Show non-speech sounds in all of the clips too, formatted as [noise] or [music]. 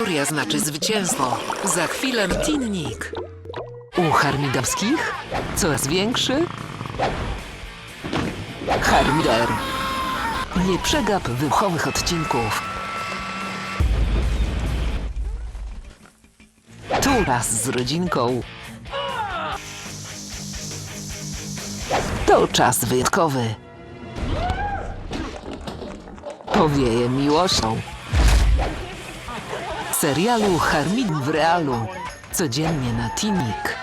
Furia znaczy zwycięstwo. Za chwilę tinnik. U harmidowskich coraz większy. Harmider. Nie przegap wybuchowych odcinków. Tu raz z rodzinką. To czas wyjątkowy. Powieje miłością. Serialu Harmid w realu. Codziennie na Tinik.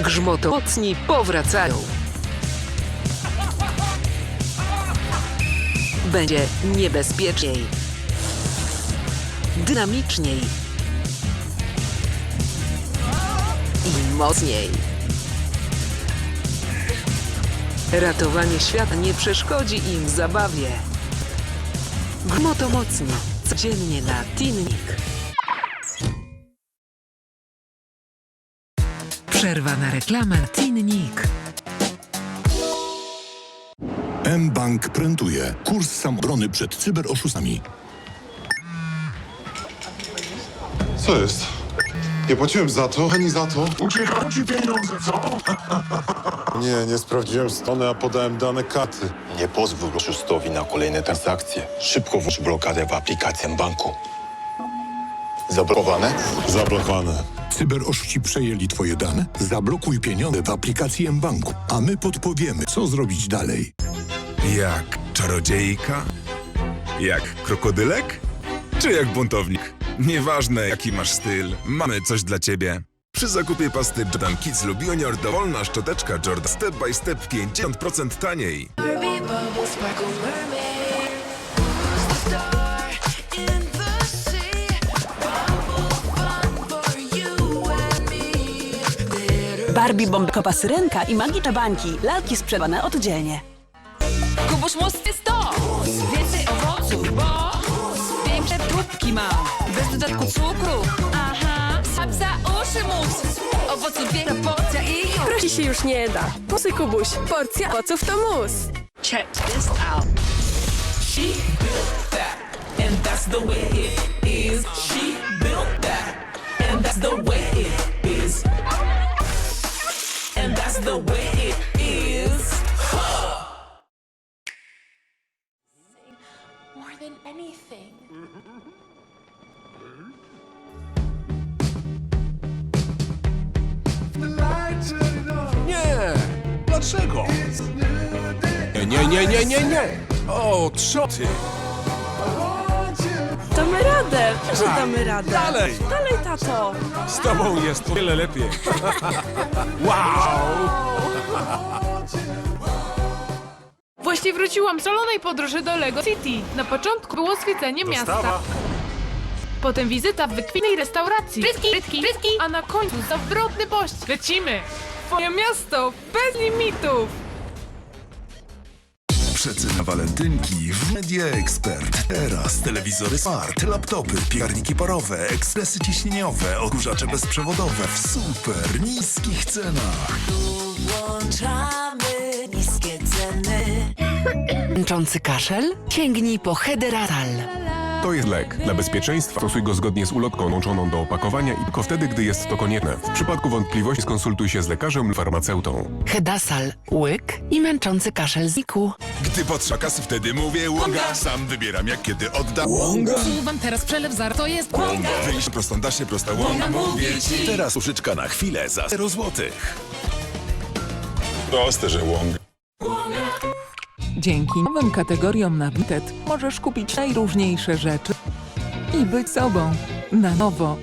Grzmotowocni powracają. Będzie niebezpieczniej. Dynamiczniej. I mocniej. Ratowanie świata nie przeszkodzi im zabawie. Gmotomocni. Codziennie na Tinnik. Przerwa na reklamę Tinnik. M-Bank prętuje. Kurs samobrony przed cyberoszustami. Co jest? Nie płaciłem za to, ani za to. Uciekają ci pieniądze, co? Nie, nie sprawdziłem strony, a podałem dane karty. Nie pozwól oszustowi na kolejne transakcje. Szybko włóż blokadę w aplikację banku. Zablokowane? Zablokowane. Cyberoszuści przejęli twoje dane? Zablokuj pieniądze w aplikacji M-Banku, a my podpowiemy, co zrobić dalej. Jak czarodziejka? Jak krokodylek? Czy jak buntownik? Nieważne jaki masz styl, mamy coś dla ciebie. Przy zakupie pasty Jordan Kids lub Junior dowolna szczoteczka Jordan Step by Step 50% taniej. Barbie bombkowa syrenka i magiczne bańki. Lalki sprzedawane oddzielnie. Kubuś Most jest to! Więcej owoców, bo tubki ma. Bez dodatku cukru. Aha, sam za uszy mus. Owoców wielka porcja i już. Prosi się już nie da. Posy Kubuś, porcja owoców to mus. Check this out. She built that, and that's the way it is. She built that, and that's the way it is. And that's the way Dlaczego? Nie, nie, nie, nie, nie, nie! O, co ty? Damy radę, że damy radę. Dalej! Dalej, tato. Z tobą jest o wiele lepiej. [laughs] wow! Właśnie wróciłam z szalonej podróży do Lego City. Na początku było zwiedzenie miasta. Potem wizyta w wykwintnej restauracji. Frytki, frytki, frytki. A na końcu zawrotny pościg. Lecimy! Twoje miasto bez limitów! Przecena walentynki w Media Expert. Teraz telewizory smart, laptopy, piekarniki parowe, ekspresy ciśnieniowe, odkurzacze bezprzewodowe w super niskich cenach. Włączamy niskie ceny. Męczący kaszel? Sięgnij po Hederal. To jest lek. Dla bezpieczeństwa stosuj go zgodnie z ulotką łączoną do opakowania i tylko wtedy, gdy jest to konieczne. W przypadku wątpliwości skonsultuj się z lekarzem lub farmaceutą. Hedasal, łyk i męczący kaszel znikł. Gdy potrzeba kasy, wtedy mówię łąga. Sam wybieram jak kiedy oddam. Łąga. Wam teraz przelew zar, to jest Wyjść prostą da się prosta łąga. Mówię ci. Teraz użyczka na chwilę za 0 złotych. Proste, że łąga. Dzięki nowym kategoriom na Vinted możesz kupić najróżniejsze rzeczy i być sobą na nowo.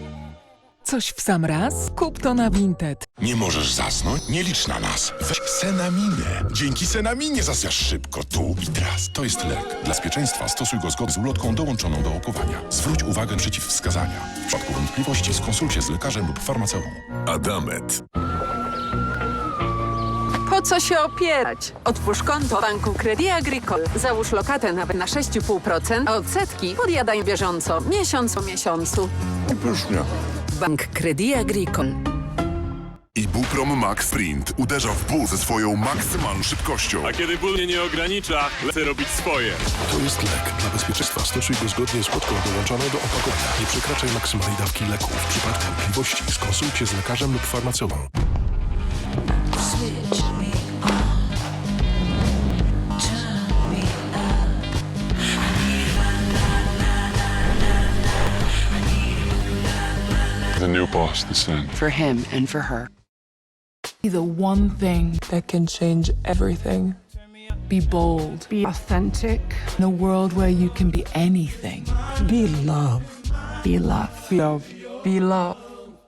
Coś w sam raz? Kup to na Vinted. Nie możesz zasnąć? Nie licz na nas. Weź Senaminę. Dzięki Senaminie zasjasz szybko, tu i teraz. To jest lek. Dla bezpieczeństwa stosuj go zgodnie z ulotką dołączoną do opakowania. Zwróć uwagę przeciwwskazania. W przypadku wątpliwości skonsultuj się z lekarzem lub farmaceutą. Adamet. Po co się opierać? Otwórz konto banku Credit Agricole. Załóż lokatę nawet na 6,5%, a odsetki podjadaj bieżąco, miesiąc po miesiącu. Pysznie. Bank Credit Agricole. I Buprom Max Sprint uderza w ból ze swoją maksymalną szybkością. A kiedy ból mnie nie ogranicza, lecę robić swoje. To jest lek. Dla bezpieczeństwa stosuj go zgodnie z kotką dołączoną do opakowania. Nie przekraczaj maksymalnej dawki leku. W przypadku wątpliwości skonsultuj się z lekarzem lub farmaceutą. Switch The the sun. For him and for her. Be the one thing that can change everything. Be bold. Be authentic. In a world where you can be anything. Be love. Be love. Be love. Be love.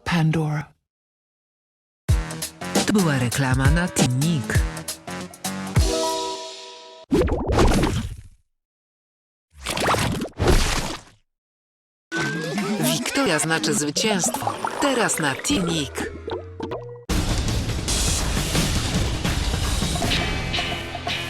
Pandora. To była reklama na Tinnik. Wiktoria znaczy zwycięstwo. Teraz na Tinnik.